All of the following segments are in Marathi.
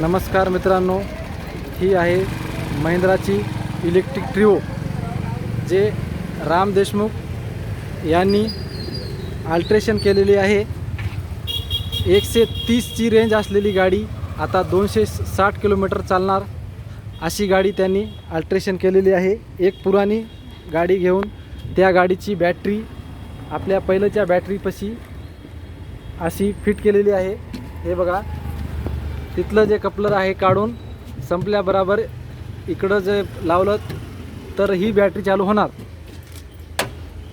नमस्कार मित्रांनो ही आहे महिंद्राची इलेक्ट्रिक ट्रिओ जे राम देशमुख यांनी अल्ट्रेशन केलेली आहे. एकशे तीसची रेंज असलेली गाडी आता दोनशे साठ किलोमीटर चालणार अशी गाडी त्यांनी अल्ट्रेशन केलेली आहे. एक पुराणी गाडी घेऊन त्या गाडीची बॅटरी आपल्या पहिल्याच्या बॅटरीपाशी अशी फिट केलेली आहे. हे बघा तिथलं जे कपलर आहे काढून संपल्याबरोबर इकडं जे लावलं तर ही बॅटरी चालू होणार.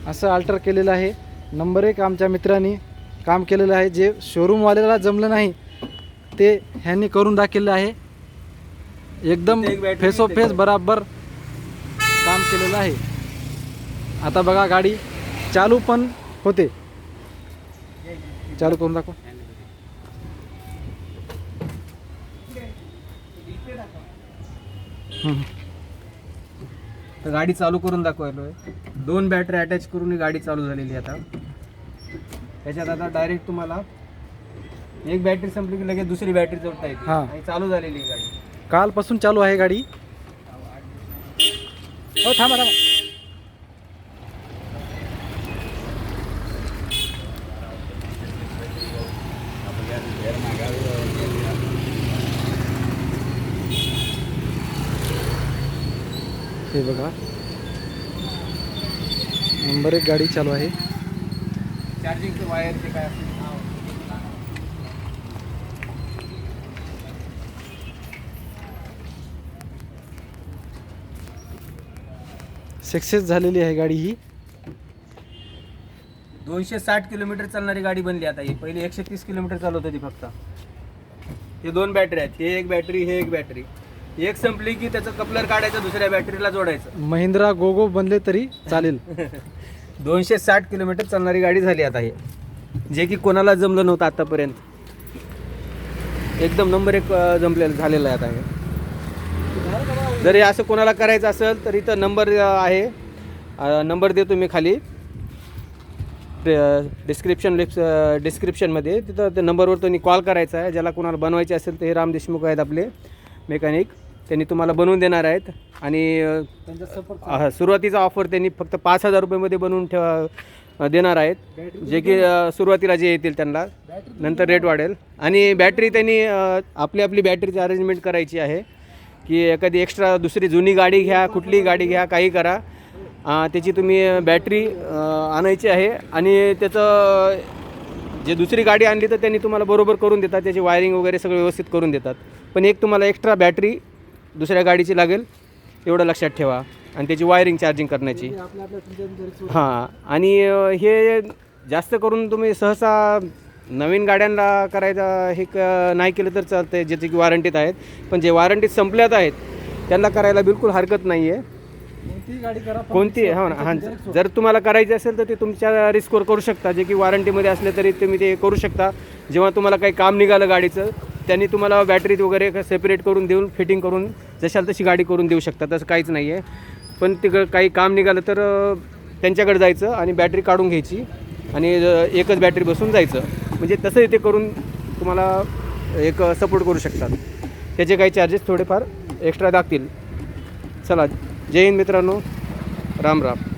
असं अल्टर केलेलं आहे. नंबर एक आमच्या मित्रांनी काम केलेलं आहे. जे शोरूमवाल्याला जमलं नाही ते ह्यांनी करून दाखवलेलं आहे. एकदम फेस फेस. बराबर काम केलेलं आहे. आता बघा गाडी चालू पण होते. चालू करून दाखव. तर गाडी चालू करून दाखवायलोय. दोन बॅटरी अटॅच करून ही गाडी चालू झालेली आहे आता. त्याच्यात आता डायरेक्ट तुम्हाला एक बॅटरी संपली की लगेच दुसरी बॅटरी जोडता येते. हा. आणि चालू झालेली ही गाडी. कालपासून चालू आहे गाडी. हो थांबा थांबा. हे बघा. नंबर एक गाडी चालू आहे. चार्जिंगचं वायर ते काय सक्सेस झालेली आहे गाडी ही. दोनशे साठ किलोमीटर चालणारी गाडी बनली आता ही. पहिली एकशे तीस किलोमीटर चालवत होती फक्त. हे दोन बॅटरी आहेत. हे एक बॅटरी हे एक बॅटरी एक संपली की त्याचं कपलर काढायचं दुसऱ्या बॅटरीला जोडायचं. महिंद्रा गोगो बनले तरी चालेल. दोनशे साठ किलोमीटर चालणारी गाडी झाली आता हे. जे की कोणाला जमलं नव्हतं आतापर्यंत. एकदम नंबर एक अं, जमलेलं झालेलं आहे आता हे. जर हे असं कोणाला करायचं असेल तर इथं नंबर आहे. अं, नंबर देतो मी खाली. डिस्क्रिप्शन डिस्क्रिप्शनमध्ये तिथं त्या नंबरवर तुम्ही कॉल करायचा आहे. ज्याला कोणाला बनवायचे असेल तर हे राम देशमुख आहेत आपले मेकॅनिक त्यांनी तुम्हाला बनवून देणार आहेत. आणि हा, सुरुवातीचा ऑफर त्यांनी फक्त पाच हजार रुपयेमध्ये बनवून ठेवा देणार आहेत. जे की अ, सुरुवातीला जे येतील त्यांना नंतर रेट वाढेल. आणि बॅटरी त्यांनी अ, आपली आपली बॅटरीची अरेंजमेंट करायची आहे की एखादी एक्स्ट्रा दुसरी जुनी गाडी घ्या कुठलीही गाडी घ्या काही करा. अ, त्याची तुम्ही बॅटरी अ, आणायची आहे. आणि त्याचं जे दुसरी गाडी आणली तर त्यांनी तुम्हाला बरोबर करून देतात. त्याची वायरिंग वगैरे सगळं व्यवस्थित करून देतात. पण एक तुम्हाला एक्स्ट्रा बॅटरी दुसऱ्या गाडीची लागेल एवढं लक्षात ठेवा. आणि त्याची वायरिंग चार्जिंग करण्याची. तुमच्या हां आणि हे जास्त करून तुम्ही सहसा नवीन गाड्यांना करायचं हे क नाही केलं तर चालतं आहे ज्याचे की वॉरंटीत आहेत. पण जे वॉरंटीत संपल्यात आहेत त्यांना करायला बिलकुल हरकत नाही आहे कोणती हो ना हां जर तुम्हाला करायचे असेल तर ते तुमच्या रिस्कवर करू शकता. जे की वॉरंटीमध्ये असले तरी तुम्ही ते करू शकता. जेव्हा तुम्हाला काही काम निघालं गाडीचं त्यांनी तुम्हाला बॅटरीत वगैरे सेपरेट करून देऊन फिटिंग करून जशाल तशी गाडी करून देऊ शकतात तसं काहीच नाही आहे पण तिकडं काही काम निघालं तर त्यांच्याकडे जायचं आणि बॅटरी काढून घ्यायची आणि एकच बॅटरी बसून जायचं. म्हणजे तसं ते करून तुम्हाला एक सपोर्ट करू शकतात. त्याचे काही चार्जेस थोडेफार एक्स्ट्रा लागतील चला जय हिंद मित्रांनो. राम राम.